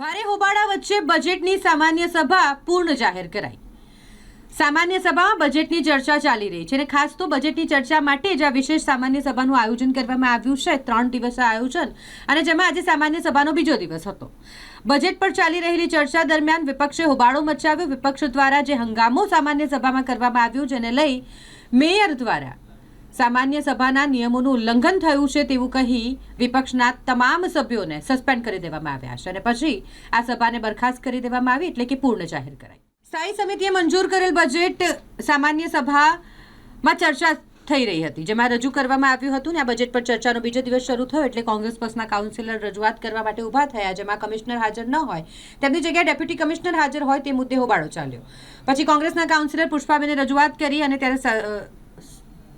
ભારે હોબાળા વચ્ચે બજેટની સામાન્ય સભા પૂર્ણ જાહેર કરાઈ. સામાન્ય સભામાં બજેટની ચર્ચા ચાલી રહી છે અને ખાસ તો બજેટની ચર્ચા માટે જ આ વિશેષ સામાન્ય સભાનું આયોજન કરવામાં આવ્યું છે. ત્રણ દિવસ આયોજન અને જેમાં આજે સામાન્ય સભાનો બીજો દિવસ હતો. બજેટ પર ચાલી રહેલી ચર્ચા દરમિયાન વિપક્ષે હોબાળો મચાવ્યો. વિપક્ષ દ્વારા જે હંગામો સામાન્ય સભામાં કરવામાં આવ્યો, જેને લઈ મેયર દ્વારા સામાન્ય સભાના નિયમોનું ઉલ્લંઘન થયું છે તેવું કહી વિપક્ષના તમામ સભ્યોને સસ્પેન્ડ કરી દેવામાં આવ્યા છે અને પછી આ સભાને બરખાસ્ત કરી દેવામાં આવી એટલે કે પૂર્ણ જાહેર કરાઈ. સ્થાયી સમિતિએ મંજૂર કરેલ બજેટ સામાન્ય સભામાં ચર્ચા થઈ રહી હતી, જેમાં રજૂ કરવામાં આવ્યું હતું ને આ બજેટ પર ચર્ચાનો બીજો દિવસ શરૂ થયો એટલે કોંગ્રેસ પક્ષના કાઉન્સિલર રજૂઆત કરવા માટે ઊભા થયા, જેમાં કમિશનર હાજર ન હોય, તેમની જગ્યાએ ડેપ્યુટી કમિશનર હાજર હોય તે મુદ્દે હોબાળો ચાલ્યો. પછી કોંગ્રેસના કાઉન્સિલર પુષ્પાબેને રજૂઆત કરી અને ત્યારે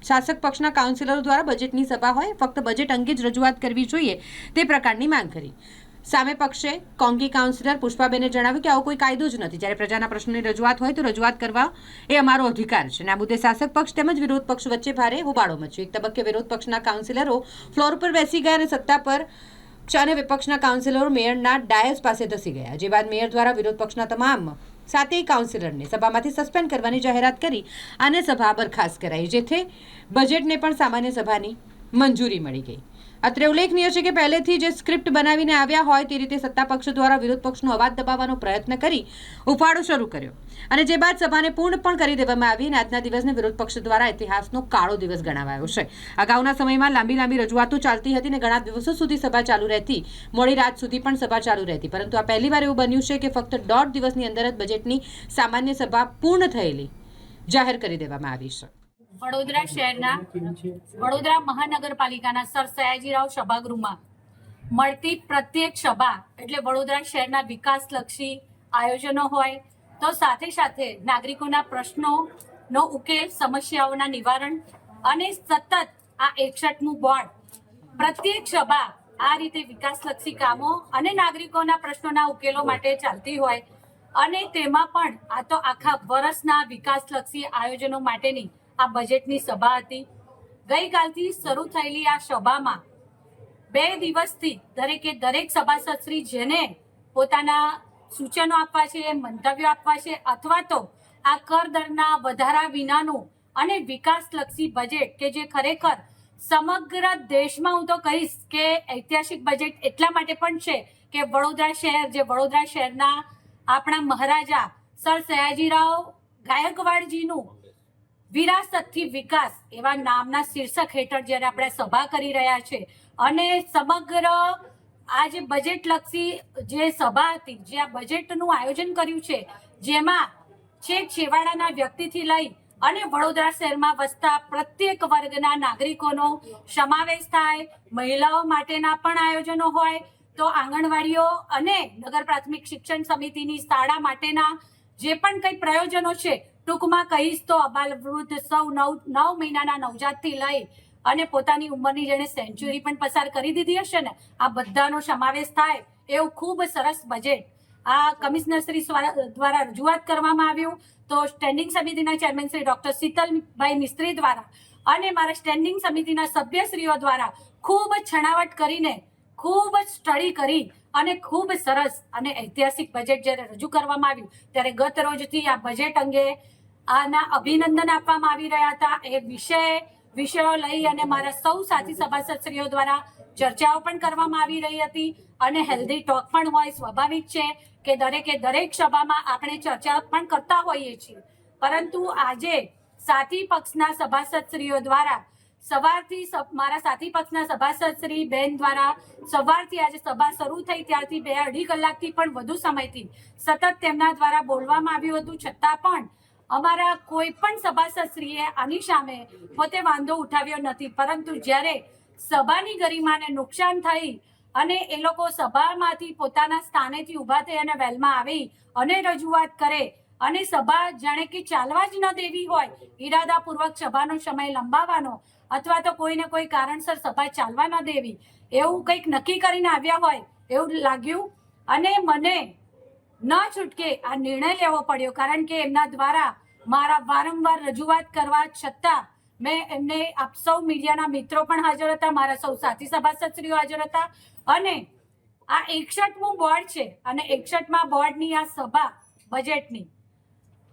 શાસક પક્ષના કાઉન્સિલરો દ્વારા બજેટની સભા હોય, ફક્ત બજેટ અંગે જ રજૂઆત કરવી જોઈએ તે પ્રકારની માંગ કરી. સામે પક્ષે કોંગી કાઉન્સિલર પુષ્પાબેને જણાવ્યું કે આવો કોઈ કાયદો જ નથી. જ્યારે પ્રજાના પ્રશ્નોની રજૂઆત હોય તો રજૂઆત કરવા એ અમારો અધિકાર છે. અને આ મુદ્દે શાસક પક્ષ તેમજ વિરોધ પક્ષ વચ્ચે ભારે હોબાળો મચ્યો. એક તબક્કે વિરોધ પક્ષના કાઉન્સિલરો ફ્લોર પર બેસી ગયા અને સત્તા પર અને વિપક્ષના કાઉન્સિલરો મેયરના ડાયસ પાસે ધસી ગયા. જે બાદ મેયર દ્વારા વિરોધ પક્ષના તમામ સાતેય કાઉન્સિલરને સભામાંથી સસ્પેન્ડ કરવાની જાહેરાત કરી અને સભા બરખાસ્ત કરાઈ, જેથી બજેટને પણ સામાન્ય સભાની મંજૂરી મળી ગઈ. અત્રે ઉલ્લેખનીય છે કે પહેલેથી જે સ્ક્રિપ્ટ બનાવીને આવ્યા હોય તે રીતે સત્તા પક્ષ દ્વારા વિરોધ પક્ષનો અવાજ દબાવવાનો પ્રયત્ન કરી ઉફાળો શરૂ કર્યો. અને જે બાદ સભાને પૂર્ણ પણ કરી દેવામાં આવી અને આજના દિવસને વિરોધ પક્ષ દ્વારા ઇતિહાસનો કાળો દિવસ ગણાવાયો છે. અગાઉના સમયમાં લાંબી લાંબી રજૂઆતો ચાલતી હતી અને ઘણા દિવસો સુધી સભા ચાલુ રહેતી, મોડી રાત સુધી પણ સભા ચાલુ રહેતી. પરંતુ આ પહેલીવાર એવું બન્યું છે કે ફક્ત દોઢ દિવસની અંદર જ બજેટની સામાન્ય સભા પૂર્ણ થયેલી જાહેર કરી દેવામાં આવી છે. વડોદરા શહેરના વડોદરા મહાનગરપાલિકાના સર સયાજીરાવ સભાગૃહમાં મળતી પ્રત્યેક સભા એટલે વડોદરા શહેરના વિકાસલક્ષી આયોજનો હોય, તો સાથે સાથે નાગરિકોના પ્રશ્નોનો ઉકેલ, સમસ્યાઓના નિવારણ અને સતત આ એકસઠમું બોર્ડ પ્રત્યેક સભા આ રીતે વિકાસલક્ષી કામો અને નાગરિકોના પ્રશ્નોના ઉકેલો માટે ચાલતી હોય અને તેમાં પણ આ તો આખા વર્ષના વિકાસલક્ષી આયોજનો માટેની આ બજેટની સભા હતી. ગઈકાલથી શરૂ થયેલી આ સભામાં બે દિવસથી દરેકે દરેક સભાસદશ્રી જેને પોતાના સૂચનો આપવા છે, મંતવ્યો આપવા છે, અથવા તો આ કર દરના વધારા વિનાનું અને વિકાસલક્ષી બજેટ કે જે ખરેખર સમગ્ર દેશમાં હું તો કહીશ કે ઐતિહાસિક બજેટ એટલા માટે પણ છે કે વડોદરા શહેર જે વડોદરા શહેરના આપણા મહારાજા સર સયાજીરાવ ગાયકવાડજીનું વિરાસતથી વિકાસ એવા નામના શીર્ષક હેઠળ જ્યારે આપણે સભા કરી રહ્યા છે અને સમગ્ર આ જે બજેટ લક્ષી જે સભા હતી, જે આ બજેટનું આયોજન કર્યું છે, જેમાં છેક છેવાડાના વ્યક્તિથી લઈ અને વડોદરા શહેરમાં વસતા પ્રત્યેક વર્ગના નાગરિકોનો સમાવેશ થાય, મહિલાઓ માટેના પણ આયોજનો હોય, તો આંગણવાડીઓ અને નગર પ્રાથમિક શિક્ષણ સમિતિની શાળા માટેના જે પણ કંઈ પ્રયોજનો છે ટૂંકમાં કહીશ તો અબાલ વૃદ્ધ સૌ નવ નવ મહિનાના નવજાતથી લઈ અને પોતાની ઉંમરની જેણે સેન્ચુરી પણ પસાર કરી દીધી હશે ને, આ બધાનો સમાવેશ થાય એવું ખૂબ સરસ બજેટ આ કમિશનર શ્રી દ્વારા રજૂઆત કરવામાં આવ્યું તો સ્ટેન્ડિંગ સમિતિના ચેરમેન શ્રી ડોક્ટર શીતલભાઈ મિસ્ત્રી દ્વારા અને મારા સ્ટેન્ડિંગ સમિતિના સભ્યશ્રીઓ દ્વારા ખૂબ છણાવટ કરીને ખૂબ જ સ્ટડી કરી અને ખૂબ સરસ અને ઐતિહાસિક બજેટ જ્યારે રજૂ કરવામાં આવ્યું, ત્યારે ગત રોજથી આ બજેટ અંગે આના અભિનંદન આપવામાં આવી રહ્યા હતા. એ વિષય, વિષયો લઈ અને મારા સૌ સાથી સભાસદશ્રીઓ દ્વારા ચર્ચાઓ પણ કરવામાં આવી રહી હતી અને હેલ્ધી ટોક પણ હોય, સ્વાભાવિક છે કે દરેકે દરેક સભામાં આપણે ચર્ચા પણ કરતા હોઈએ છીએ. પરંતુ આજે સાથી પક્ષના સભાસદશ્રીઓ દ્વારા સવારથી મારા સાથી પક્ષના સભાસદ શ્રી બેન દ્વારા સવારથી આજે સભા શરૂ થઈ ત્યારથી બે અઢી કલાકથી પણ વધુ સમયથી સતત તેમના દ્વારા બોલવામાં આવ્યું હતું. છતાં પણ અમારા કોઈ પણ સભાસદશ્રીએ આની સામે પોતે વાંધો ઉઠાવ્યો નથી. પરંતુ જ્યારે સભાની ગરિમાને નુકસાન થઈ અને એ લોકો સભામાંથી પોતાના સ્થાનેથી ઊભા થઈ અને વેલમાં આવી અને રજૂઆત કરે અને સભા જાણે કે ચાલવા જ ન દેવી હોય, ઈરાદાપૂર્વક સભાનો સમય લંબાવવાનો અથવા તો કોઈને કોઈ કારણસર સભા ચાલવા ન દેવી. એવું કંઈક નક્કી કરીને આવ્યા હોય એવું લાગ્યું અને મને ન છૂટકે આ નિર્ણય લેવો પડ્યો કારણ કે એમના દ્વારા મારા વારંવાર રજૂઆત કરવા છતાં મેં એમને આપ સૌ મીડિયાના મિત્રો પણ હાજર હતા, મારા સૌ સાથી સભાસદશ્રીઓ હાજર હતા અને આ એકસઠમું બોર્ડ છે અને એકસઠમાં બોર્ડની આ સભા બજેટની.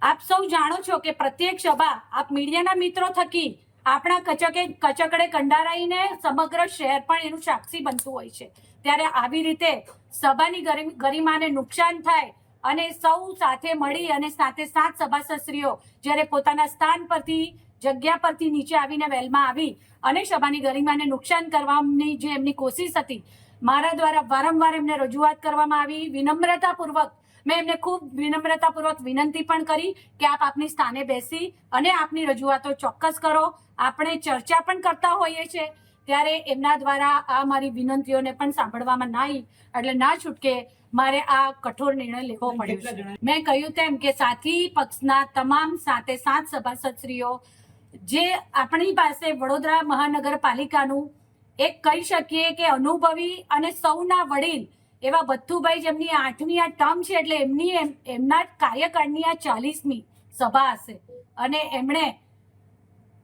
આપ સૌ જાણો છો કે પ્રત્યેક સભા આપ મીડિયાના મિત્રો થકી આપણા કચકે કચકડે કંડારાઈને સમગ્ર શહેર પણ એનું સાક્ષી બનતું હોય છે. ત્યારે આવી રીતે સભાની ગરિમ- ગરિમાને નુકસાન થાય અને સૌ સાથે મળી અને સાથે સાત સભાસદશ્રીઓ જ્યારે પોતાના સ્થાન પરથી, જગ્યા પરથી નીચે આવીને વેલમાં આવી અને સભાની ગરિમાને નુકસાન કરવાની જે એમની કોશિશ હતી, મારા દ્વારા વારંવાર એમને રજૂઆત કરવામાં આવી, વિનમ્રતાપૂર્વક મેં એમને ખૂબ વિનમ્રતાપૂર્વક વિનંતી પણ કરી કે આપ આપની સ્થાને બેસી અને આપની રજૂઆતો ચોક્કસ કરો. આપણે ચર્ચા પણ કરતા હોઈએ છીએ. ત્યારે એમના દ્વારા આ મારી વિનંતીઓને પણ સાંભળવામાં ના એટલે ના છૂટકે મારે આ કઠોર નિર્ણય લેવો પડ્યો મેં કહ્યું તેમ કે સાથી પક્ષના તમામ સાતે સાત સભાસદશ્રીઓ જે આપણી પાસે વડોદરા મહાનગરપાલિકાનું એક કહી શકીએ કે અનુભવી અને સૌના વડીલ એવા ભથ્થુભાઈ જેમની આઠમી આ ટર્મ છે એટલે એમની એમ- એમના કાર્યકાળની આ ચાલીસમી સભા હશે. અને એમણે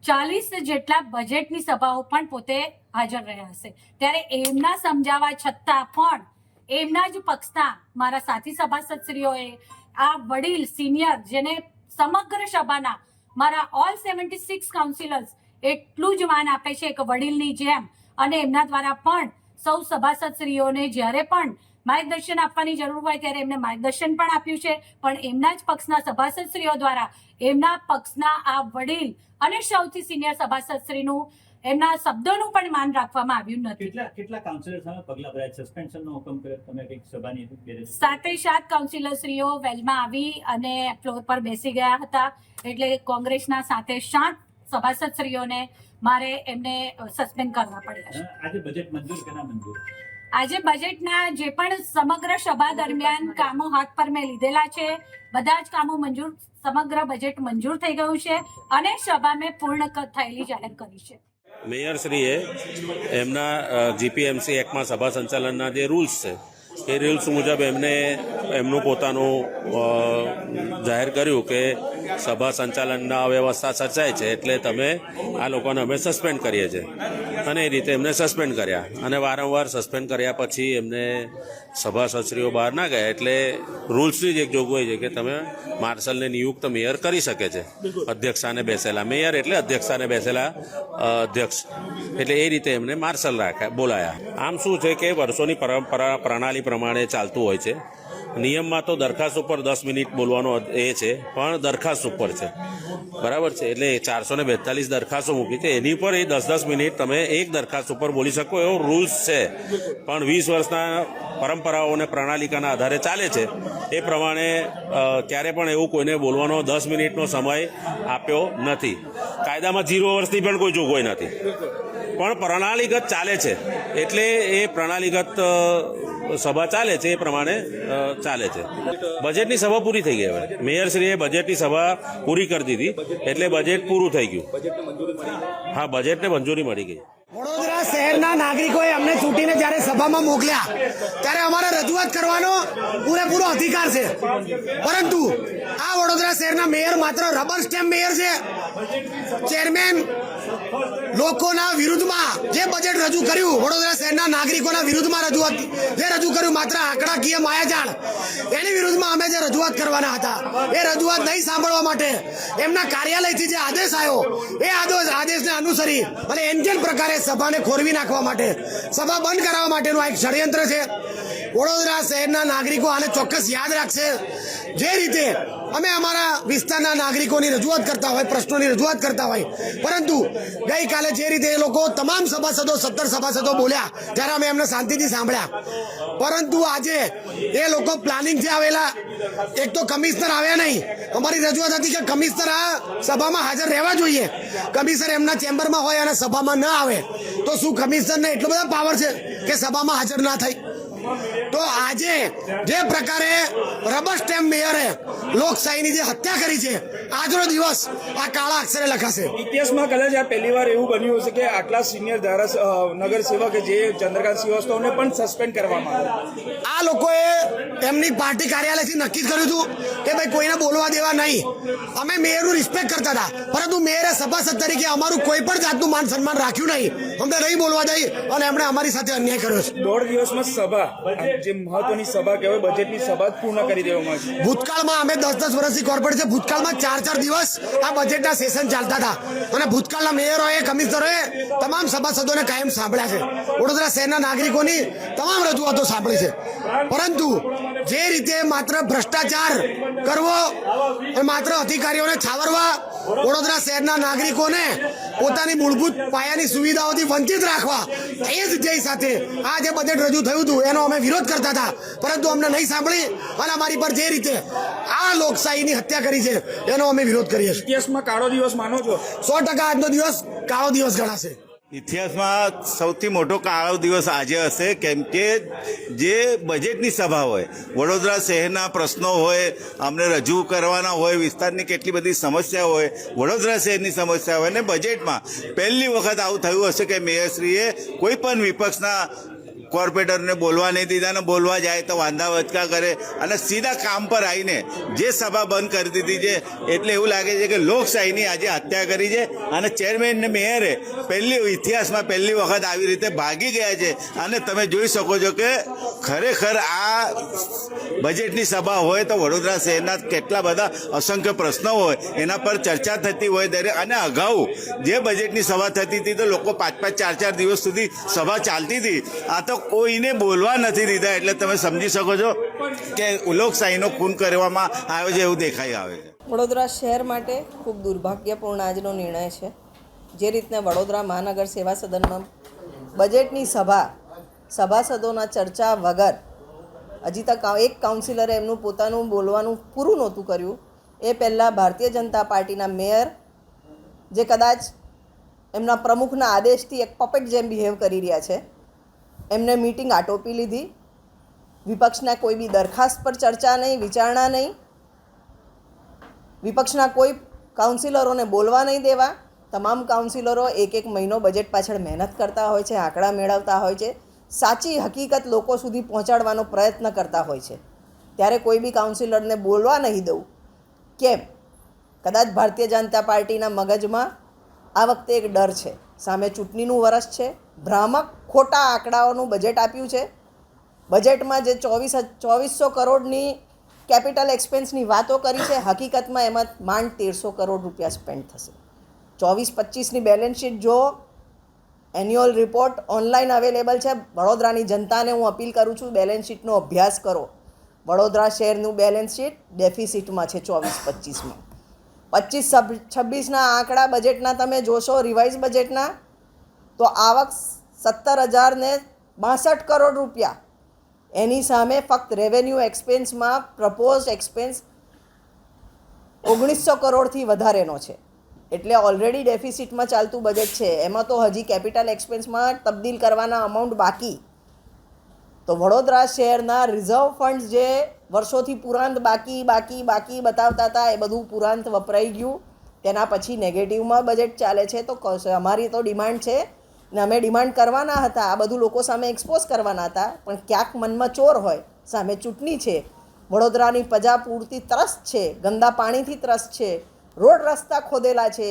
ચાલીસ જેટલા બજેટની સભાઓ પણ પોતે હાજર રહ્યા હશે. ત્યારે એમના સમજાવવા છતાં પણ એમના જ પક્ષના મારા સાથી સભાસદશ્રીઓએ આ વડીલ સિનિયર જેને સમગ્ર સભાના મારા ઓલ સેવન્ટી સિક્સ કાઉન્સિલર્સ એટલું જ માન આપે છે એક વડીલની જેમ. અને એમના દ્વારા પણ સૌ સભાસદશ્રીઓને જ્યારે પણ માર્ગદર્શન આપવાની જરૂર હોય ત્યારે એમને માર્ગદર્શન પણ આપ્યું છે. પણ એમના જ પક્ષના સભાસદશ્રીઓ દ્વારા એમના પક્ષના આ વડીલ અને સૌથી સિનિયર સભાસદશ્રીનું એમના શબ્દોનું પણ માન રાખવામાં આવ્યું નથી. કેટલા કેટલા કાઉન્સિલર સામે પગલા ભર્યા સસ્પેન્શન નો હુકમ કર્યો. તમે કંઈક સભાની સાતે સાત કાઉન્સિલરશ્રીઓ વેલમાં આવી અને ફ્લોર પર બેસી ગયા હતા. એટલે કોંગ્રેસના સાતે સાત સભાસદશ્રીઓને મારે એમને સસ્પેન્ડ કરવા પડ્યા છે. આજે બજેટ મંજૂર કેના મંજૂર? આજે બજેટના જે પણ સમગ્ર સભા દરમિયાન કામો હાથ પર મેં લીધેલા છે બધા જ કામો મંજૂર સમગ્ર બજેટ મંજૂર થઈ ગયું છે અને સભા મેં પૂર્ણ થયેલી જાહેર કરી છે. મેયરશ્રીએ એમના જીપીએમસી એક્ટમાં સભા સંચાલનના જે રૂલ્સ છે એ રૂલ્સ મુજબ એમને એમનું પોતાનું જાહેર કર્યું કે સભા સંચાલનના અવ્યવસ્થા સર્જાય છે એટલે તમે આ લોકોને અમે સસ્પેન્ડ કરીએ છીએ. અને એ રીતે એમને સસ્પેન્ડ કર્યા. અને વારંવાર સસ્પેન્ડ કર્યા પછી એમને સભાસદશ્રીઓ બહાર ના ગયા. એટલે રૂલ્સની જ એક જોગવાઈ છે કે તમે માર્શલને નિયુક્ત મેયર કરી શકે છે. અધ્યક્ષાને બેસેલા મેયર એટલે અધ્યક્ષાને બેસેલા અધ્યક્ષ. એટલે એ રીતે એમને માર્શલ રાખ્યા બોલાયા. આમ શું છે કે વર્ષોની પરંપરા પ્રણાલી પ્રમાણે ચાલતું હોય છે. નિયમમાં તો દરખાસ્ત ઉપર દસ મિનિટ બોલવાનો એ છે, પણ દરખાસ્ત ઉપર છે. બરાબર છે? એટલે ચારસો ને બેતાલીસ દરખાસ્તો મૂકી છે. એની પર એ દસ દસ મિનિટ તમે એક દરખાસ્ત ઉપર બોલી શકો એવો રૂલ્સ છે. પણ વીસ વર્ષના પરંપરાઓ અને પ્રણાલિકાના આધારે ચાલે છે. એ પ્રમાણે ક્યારે પણ એવું કોઈને બોલવાનો દસ મિનિટનો સમય આપ્યો નથી. કાયદામાં જીરો વર્ષની પણ કોઈ જોગવાઈ નથી. પણ પ્રણાલીગત ચાલે છે. એટલે એ પ્રણાલીગત સભા ચાલે છે, એ પ્રમાણે ચાલે છે. બજેટની સભા પૂરી થઈ ગઈ હવે. મેયરશ્રીએ બજેટની સભા પૂરી કરી દીધી. એટલે બજેટ પૂરું થઈ ગયું. હા, બજેટને મંજૂરી મળી ગઈ. વડોદરા શહેરના નાગરિકોએ અમને ચૂંટીને જ્યારે સભામાં મોકલ્યા, ત્યારે અમારે રજૂઆત કરવાનો પૂરેપૂરો અધિકાર છે. પરંતુ આ વડોદરા શહેરના મેયર માત્ર રબર સ્ટેમ્પ મેયર છે. ચેરમેન લોકોના વિરુદ્ધમાં જે બજેટ રજૂ કર્યું, વડોદરા શહેરના નાગરિકોના વિરુદ્ધમાં રજૂઆત જે રજૂ કર્યું માત્ર આંકડાકીય માયાજાળ, એની વિરુદ્ધમાં અમે જે રજૂઆત કરવાના હતા, એ રજૂઆત નહીં સાંભળવા માટે એમના કાર્યાલયથી જે આદેશ આવ્યો એ આદેશ, આદેશને અનુસરી અને એન્જલ પ્રકારે સભાને ખોરવી નાખવા માટે, સભા બંધ કરાવવા માટેનું આ એક ષડયંત્ર છે. વડોદરા શહેરના નાગરિકો આને ચોક્કસ યાદ રાખશે. જે રીતે અમે અમારા વિસ્તારના નાગરિકોની રજૂઆત કરતા હોય, પ્રશ્નોની રજૂઆત કરતા હોય, પરંતુ ગઈકાલે જે રીતે એ લોકો તમામ સભાસદો, સત્તર સભાસદો બોલ્યા, ત્યારે અમે એમને શાંતિથી સાંભળ્યા. પરંતુ આજે એ લોકો પ્લાનિંગ જે આવેલા, એક તો કમિશનર આવ્યા નહીં. અમારી રજૂઆત હતી કે કમિશનર આ સભામાં હાજર રહેવા જોઈએ. કમિશનર એમના ચેમ્બરમાં હોય અને સભામાં ન આવે. તો શું કમિશનરને એટલો બધો પાવર છે કે સભામાં હાજર ના થાય? તો આજે જે પ્રકારે રબર સ્ટેમ્પ મેયરે લોકશાહીની જે હત્યા કરી છે આજનો દિવસ આ કાળા અક્ષરે લખાશે. ઇતિહાસમાં કદાચ આ પહેલી વાર એવું બન્યું હશે કે આટલા સિનિયર ધારા નગરસેવક જે ચંદ્રકાંત શ્રીવાસ્તવને પણ સસ્પેન્ડ કરવામાં આ લોકોએ એમની પાર્ટી કાર્યાલયથી નક્કી કર્યું હતું કે ભાઈ કોઈને બોલવા દેવા નહીં. અમે મેયરનું રિસ્પેક્ટ કરતા હતા પરંતુ મેયરે સભાસદ તરીકે અમારું કોઈ પણ જાતનું માન સન્માન રાખ્યું નહીં. અમને નહીં બોલવા દઈ અને એમણે અમારી સાથે અન્યાય કર્યો છે. દોઢ દિવસમાં સભા જે મહત્વની ચાર ચાર દિવસ આ બજેટના સેશન ચાલતા હતા. અને ભૂતકાળના મેયરોએ કમિશનરોએ તમામ સભાસદોને કાયમ સાંભળ્યા છે. વડોદરા શહેરના નાગરિકોની તમામ રજૂઆતો સાંભળી છે. પરંતુ જે રીતે માત્ર ભ્રષ્ટાચાર કરવો અને માત્ર અધિકારીઓને છાવરવા વડોદરા શહેરના નાગરિકોને પોતાની મૂળભૂત પાયાની સુવિધાઓથી વંચિત રાખવા એ જ ધ્યેય સાથે આ જે બજેટ રજૂ થયું હતું એનો અમે વિરોધ કરતા હતા. પરંતુ અમને નહીં સાંભળી અને અમારી પર જે રીતે આ લોકશાહીની હત્યા કરી છે એનો અમે વિરોધ કરીએ છીએ. કાળો દિવસ માનો છો? સો ટકા આજનો દિવસ કાળો દિવસ ગણાશે. ઇતિહાસમાં સૌથી મોટો કાળો દિવસ આજે હશે, કેમ કે જે બજેટની સભા હોય, વડોદરા શહેરના પ્રશ્નો હોય, અમને રજૂ કરવાના હોય, વિસ્તારની કેટલી બધી સમસ્યા હોય, વડોદરા શહેરની સમસ્યા હોય ને બજેટમાં પહેલી વખત આવું થયું હશે કે મેયરશ્રીએ કોઈ પણ વિપક્ષના કોર્પોરેટરને બોલવા નહીં દીધા ને બોલવા જાય તો વાંધા વચકા કરે. અને સીધા કામ પર આવીને જે સભા બંધ કરી દીધી છે, એટલે એવું લાગે છે કે લોકશાહીની આજે હત્યા કરી છે અને ચેરમેન ને મેયરે પહેલી ઇતિહાસમાં પહેલી વખત આવી રીતે ભાગી ગયા છે. અને તમે જોઈ શકો છો કે ખરેખર આ બજેટની સભા હોય તો વડોદરા શહેરના કેટલા બધા અસંખ્ય પ્રશ્નો હોય, એના પર ચર્ચા થતી હોય દરેક અને અગાઉ જે બજેટની સભા થતી હતી તો લોકો પાંચ પાંચ ચાર ચાર દિવસ સુધી સભા ચાલતી હતી. આ તો કોઈને બોલવા નથી દીધા એટલે તમે સમજી શકો છો કે લોકશાહીનો ખૂન કરવામાં આવ્યો છે એવું દેખાઈ આવે છે. વડોદરા શહેર માટે ખૂબ દુર્ભાગ્યપૂર્ણ આજનો નિર્ણય છે. જે રીતના વડોદરા મહાનગર સેવા સદનમાં બજેટની સભા, સભાસદોના ચર્ચા વગર હજી તક એક કાઉન્સિલરે એમનું પોતાનું બોલવાનું પૂરું નહોતું કર્યું. એ પહેલાં ભારતીય જનતા પાર્ટીના મેયર, જે કદાચ એમના પ્રમુખના આદેશથી એક પપેટ જેમ બિહેવ કરી રહ્યા છે. એમને મિટિંગ આટોપી લીધી. વિપક્ષના કોઈ બી દરખાસ્ત પર ચર્ચા નહીં, વિચારણા નહીં. વિપક્ષના કોઈ કાઉન્સિલરોને બોલવા નહીં દેવા. તમામ કાઉન્સિલરો એક એક મહિનો બજેટ પાછળ મહેનત કરતા હોય છે, આંકડા મેળવતા હોય છે. સાચી હકીકત લોકો સુધી પહોંચાડવાનો પ્રયત્ન કરતા હોય છે. ત્યારે કોઈ બી કાઉન્સિલરને બોલવા નહીં દઉં. કેમ? કદાચ ભારતીય જનતા પાર્ટીના મગજમાં આ વખતે એક ડર છે. સામે ચૂંટણીનું વરસ છે. ભ્રામક ખોટા આંકડાઓનું બજેટ આપ્યું છે. બજેટમાં જે ચોવીસ ચોવીસો કરોડની કેપિટલ એક્સપેન્સની વાતો કરી છે, હકીકતમાં એમાં માંડ તેરસો કરોડ રૂપિયા સ્પેન્ડ થશે. ચોવીસ પચીસની બેલેન્સ શીટ જો એન્યુઅલ રિપોર્ટ ઓનલાઈન અવેલેબલ છે, વડોદરાની જનતાને હું અપીલ કરું છું બેલેન્સ શીટનો અભ્યાસ કરો. વડોદરા શહેરનું બેલેન્સ શીટ ડેફિસિટમાં છે ચોવીસ પચીસમાં. પચીસ છવ્વીસના આંકડા બજેટના તમે જોશો રિવાઇઝ બજેટના તો આવક સત્તર હજાર ને બાસઠ કરોડ રૂપિયા. એની સામે ફક્ત રેવન્યુ એક્સપેન્સમાં પ્રપોઝ એક્સપેન્સ ઓગણીસો કરોડથી વધારેનો છે. એટલે ઓલરેડી ડેફિસિટમાં ચાલતું બજેટ છે. એમાં તો હજી કેપિટલ એક્સપેન્સમાં તબદીલ કરવાના અમાઉન્ટ બાકી. તો વડોદરા શહેરના રિઝર્વ ફંડ જે વર્ષોથી પુરાંત બાકી બાકી બાકી બતાવતા હતા, એ બધું પુરાંત વપરાઈ ગયું. તેના પછી નેગેટિવમાં બજેટ ચાલે છે. તો અમારી તો ડિમાન્ડ છે. ને અમે ડિમાન્ડ કરવાના હતા, આ બધું લોકો સામે એક્સપોઝ કરવાના હતા, પણ ક્યાંક મનમાં ચોર હોય, સામે ચૂંટણી છે, વડોદરાની પ્રજા પૂરતી ત્રસ્ત છે, ગંદા પાણીથી ત્રસ્ત છે, રોડ રસ્તા ખોદેલા છે,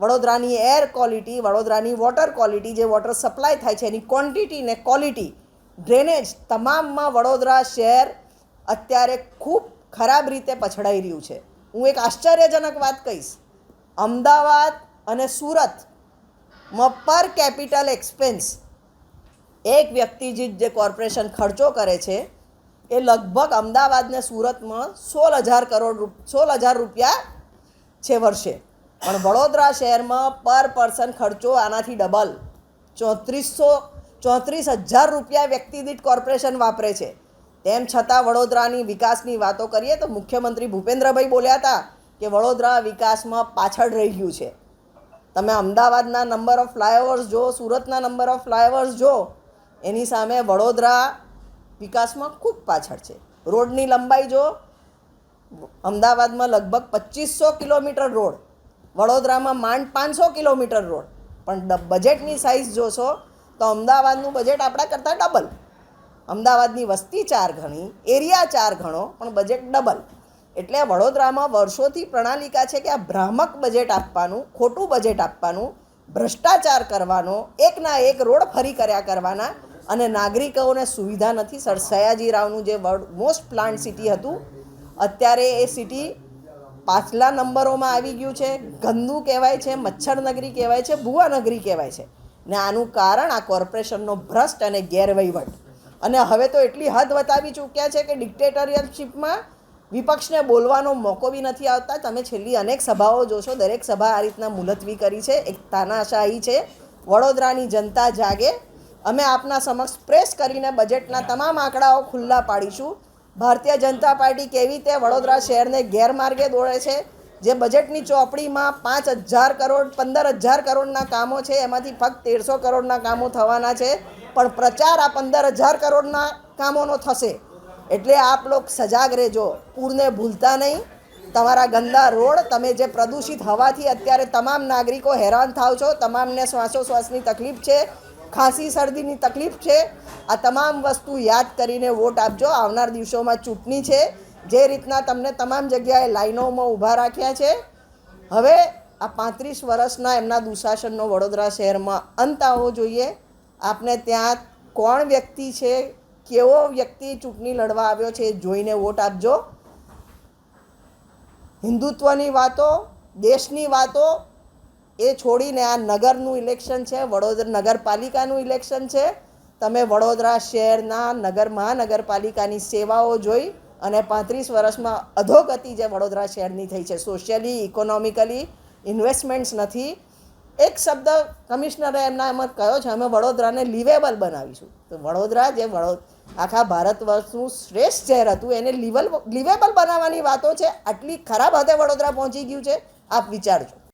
વડોદરાની એર ક્વોલિટી વડોદરાની વોટર ક્વોલિટી જે વોટર સપ્લાય થાય છે, એની ક્વોન્ટિટી ને ક્વોલિટી ડ્રેનેજ તમામમાં વડોદરા શહેર અત્યારે ખૂબ ખરાબ રીતે પછડાઈ રહ્યું છે. હું એક આશ્ચર્યજનક વાત કહીશ. અમદાવાદ અને સુરતમાં પર કેપિટલ એક્સપેન્સ. એક વ્યક્તિ જે કોર્પોરેશન ખર્ચો કરે છે, એ લગભગ અમદાવાદને સુરતમાં સોળ હજાર કરોડ સોળ હજાર રૂપિયા છે વર્ષે. પણ વડોદરા શહેરમાં પર પર્સન ખર્ચો આનાથી ડબલ. ચોત્રીસો, ચોત્રીસ હજાર રૂપિયા વ્યક્તિ દીઠ કોર્પોરેશન વાપરે છે. તેમ છતાં વડોદરાની વિકાસની વાતો કરીએ તો મુખ્યમંત્રી ભૂપેન્દ્રભાઈ બોલ્યા હતા કે વડોદરા વિકાસમાં પાછળ રહી ગયું છે. તમે અમદાવાદના નંબર ઓફ ફ્લાયઓવર્સ જો, સુરતના નંબર ઓફ ફ્લાયઓવર્સ જો, એની સામે વડોદરા વિકાસમાં ખૂબ પાછળ છે. રોડની લંબાઈ જો, અમદાવાદમાં લગભગ પચીસો કિલોમીટર રોડ, વડોદરામાં માંડ પાંચસો કિલોમીટર રોડ. પણ બજેટની સાઇઝ જોશો, તો અમદાવાદનું બજેટ આપણા કરતાં ડબલ અમદાવાદની વસ્તી ચાર ગણી એરિયા ચાર ગણો, પણ બજેટ ડબલ એટલે વડોદરામાં વર્ષોથી પ્રણાલિકા છે કે આ ભ્રામક બજેટ આપવાનું, ખોટું બજેટ આપવાનું, ભ્રષ્ટાચાર કરવાનો, એકના એક રોડ ફરી કર્યા કરવાના અને નાગરિકોને સુવિધા નથી. સર સયાજી રાવનું જે વર્લ્ડ મોસ્ટ પ્લાન્ટ સિટી હતું, અત્યારે એ સિટી પાછલા નંબરોમાં આવી ગયું છે. ગંદુ કહેવાય છે, મચ્છર નગરી કહેવાય છે ભુવાનગરી કહેવાય છે. ને આનું કારણ આ કોર્પોરેશનનો ભ્રષ્ટ અને ગેરવહીવટ. અને હવે તો એટલી હદ વતાવી ચૂક્યા છે કે ડિક્ટેટરિયલશીપમાં વિપક્ષને બોલવાનો મોકો બી નથી આવતા. તમે છેલ્લી અનેક સભાઓ જોશો, દરેક સભા આ રીતના મુલતવી કરી છે. એક તાનાશાહી છે. વડોદરાની જનતા જાગે. અમે આપના સમક્ષ પ્રેસ કરીને બજેટના તમામ આંકડાઓ ખુલ્લા પાડીશું. ભારતીય જનતા પાર્ટી કેવી રીતે વડોદરા શહેરને ગેરમાર્ગે દોડે છે? જે બજેટની ચોપડીમાં પાંચ હજાર કરોડ, પંદર હજાર કરોડના કામો છે, એમાંથી ફક્ત તેરસો કરોડના કામો થવાના છે. પણ પ્રચાર આ પંદર હજાર કરોડના કામોનો થશે. એટલે આપ લોક સજાગ રહેજો. પૂરને ભૂલતા નહીં. તમારા ગંદા રોડ, તમે જે પ્રદૂષિત હવાથી અત્યારે તમામ નાગરિકો હેરાન થાવ છો, તમામને શ્વાસોશ્વાસની તકલીફ છે, ખાંસી શરદીની તકલીફ છે, આ તમામ વસ્તુ યાદ કરીને વોટ આપજો. આવનાર દિવસોમાં ચૂંટણી છે. જે રીતના તમને તમામ જગ્યાએ લાઈનોમાં ઊભા રાખ્યા છે. હવે આ પાંત્રીસ વર્ષના એમના દુશાસનનો વડોદરા શહેરમાં અંત આવવો જોઈએ. આપને ત્યાં કોણ વ્યક્તિ છે કેવો વ્યક્તિ ચૂંટણી લડવા આવ્યો છે જોઈને વોટ આપજો. હિન્દુત્વની વાતો, દેશની વાતો, એ છોડીને આ નગરનું ઇલેક્શન છે, વડોદરા નગરપાલિકાનું ઇલેક્શન છે. તમે વડોદરા શહેરના નગર મહાનગરપાલિકાની સેવાઓ જોઈ અને પાંત્રીસ વર્ષમાં અધોગતિ જે વડોદરા શહેરની થઈ છે સોશિયલી ઇકોનોમિકલી ઇન્વેસ્ટમેન્ટ્સ નથી એક શબ્દ કમિશનરે એમના એમ કહ્યો છે? અમે વડોદરાને લિવેબલ બનાવીશું. તો વડોદરા જે વડો આખા ભારત વર્ષનું શ્રેષ્ઠ શહેર હતું, એને લિવલ લિવેબલ બનાવવાની વાતો છે. આટલી ખરાબ હદે વડોદરા પહોંચી ગયું છે. આપ વિચારજો.